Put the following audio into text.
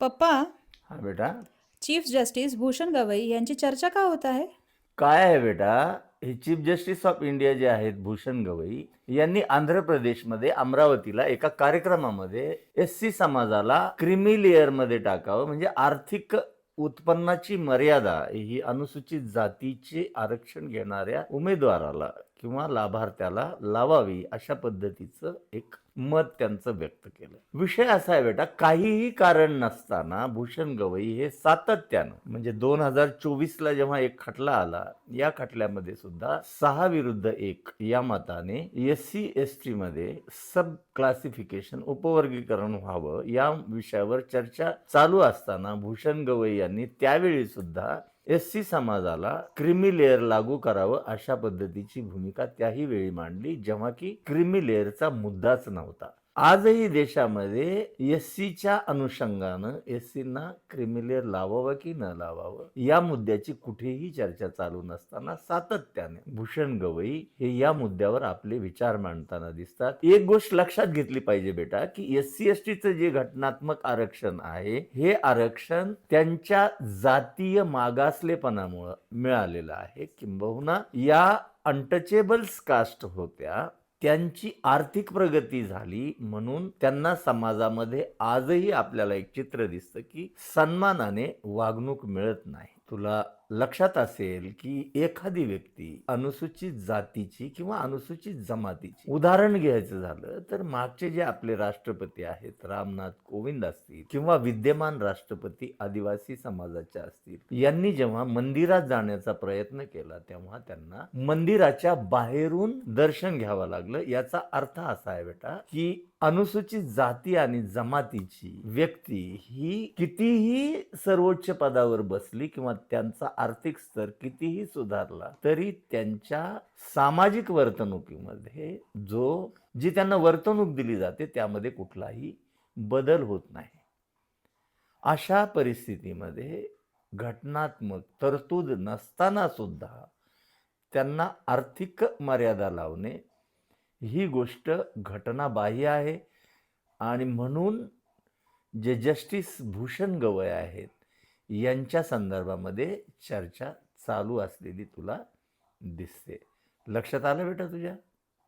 पप्पा हा बेटा. चीफ जस्टिस भूषण गवई यांची चर्चा का होत आहे? काय आहे बेटा? हे चीफ जस्टिस ऑफ इंडिया जे आहेत भूषण गवई यांनी आंध्र प्रदेशमध्ये अमरावतीला एका कार्यक्रमामध्ये एस सी समाजाला क्रिमी लेअरमध्ये टाकावं म्हणजे आर्थिक उत्पन्नाची मर्यादा ही अनुसूचित जातीचे आरक्षण घेणाऱ्या उमेदवाराला किंवा लाभार्थ्याला लावावी अशा पद्धतीचं एक मत त्यांचं व्यक्त केलं. विषय असा आहे बेटा काहीही कारण नसताना भूषण गवई हे सातत्यानं म्हणजे दोन हजार चोवीसला जेव्हा एक खटला आला या खटल्यामध्ये सुद्धा सहा विरुद्ध एक या मताने एस सी एस टी मध्ये सब क्लासिफिकेशन उपवर्गीकरण व्हावं या विषयावर चर्चा चालू असताना भूषण गवई यांनी त्यावेळी सुद्धा एस सी समाजाला क्रिमी लेअर लागू करावं अशा पद्धतीची भूमिका त्याही वेळी मांडली जेव्हा की क्रिमी लेअरचा मुद्दाच नव्हता. आजही देशामध्ये एस सीच्या अनुषंगानं एस सीना क्रिमिलेअर लावावं की न लावावं या मुद्द्याची कुठेही चर्चा चालू नसताना सातत्याने भूषण गवई हे या मुद्द्यावर आपले विचार मांडताना दिसतात. एक गोष्ट लक्षात घेतली पाहिजे बेटा की एस सी एस टीचं जे घटनात्मक आरक्षण आहे हे आरक्षण त्यांच्या जातीय मागासलेपणामुळं मिळालेलं आहे. किंबहुना या अनटचेबल्स कास्ट होत्या त्यांची आर्थिक प्रगती झाली म्हणून त्यांना समाजामध्ये आजही आपल्याला एक चित्र दिसतं की सन्मानाने वागणूक मिळत नाही. तुला लक्षात असेल की एखादी व्यक्ती अनुसूचित जातीची किंवा अनुसूचित जमातीची. उदाहरण घ्यायचं झालं तर मागचे जे आपले राष्ट्रपती आहेत रामनाथ कोविंद असतील किंवा विद्यमान राष्ट्रपती आदिवासी समाजाच्या असतील यांनी जेव्हा मंदिरात जाण्याचा प्रयत्न केला तेव्हा त्यांना मंदिराच्या बाहेरून दर्शन घ्यावं लागलं. याचा अर्थ असा आहे बेटा की अनुसूचित जाती आणि जमातीची व्यक्ती ही कितीही सर्वोच्च पदावर बसली किंवा त्यांचा आर्थिक स्तर कितीही सुधारला तरी त्यांच्या सामाजिक वर्तणुकीमध्ये जो जी त्यांना वर्तणूक दिली जाते त्यामध्ये कुठलाही बदल होत नाही. अशा परिस्थितीमध्ये घटनात्मक तरतूद नसताना सुद्धा त्यांना आर्थिक मर्यादा लावणे ही गोष्ट घटनाबाह्य आहे. आणि म्हणून जे जस्टिस भूषण गवय आहेत यांच्या संदर्भामध्ये चर्चा चालू असलेली तुला दिसते. लक्षात आलं बेटा तुझ्या?